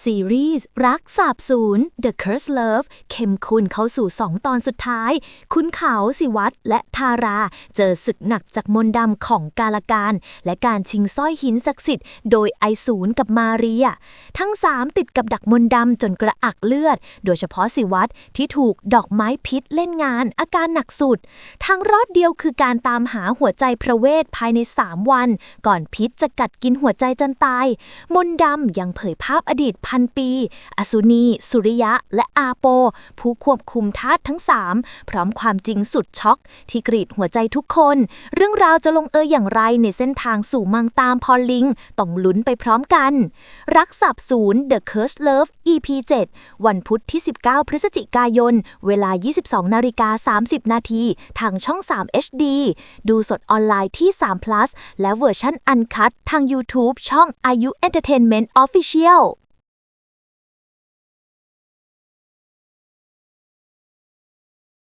ซีรีส์รักสาบสูญ The Curse Love เข้มข้นเข้าสู่ 2 ตอนสุดท้าย คุณเขาสิวัตรและทารา เจอศึกหนักจากมนดำของกาลการ และการชิงสร้อยหินศักดิ์สิทธิ์โดยไอศูนย์กับมาเรีย ทั้ง 3 ติดกับดักมนดำจนกระอักเลือด โดยเฉพาะสิวัตรที่ถูกดอกไม้พิษเล่นงานอาการหนักสุด ทางรอดเดียวคือการตามหาหัวใจพระเวทภายใน 3 วัน ก่อนพิษจะกัดกินหัวใจจนตาย มนดำยังเผยภาพอดีตพันปี อสุนี สุริยะ และอาโป ผู้ควบคุมธาตุทั้ง3พร้อมความจริงสุดช็อก ที่กรีดหัวใจทุกคน เรื่องราวจะลงเอยอย่างไรในเส้นทางสู่มังตามพอลลิง ต้องลุ้นไปพร้อมกัน รักสับศูนย์ The Curse Love EP 7 วันพุธที่ 19 พฤศจิกายน เวลา 22 นาฬิกา 30 นาทีทางช่อง 3 HD ดูสดออนไลน์ที่ 3 plus และเวอร์ชันอันคัดทาง YouTube ช่องอายุ Entertainment Official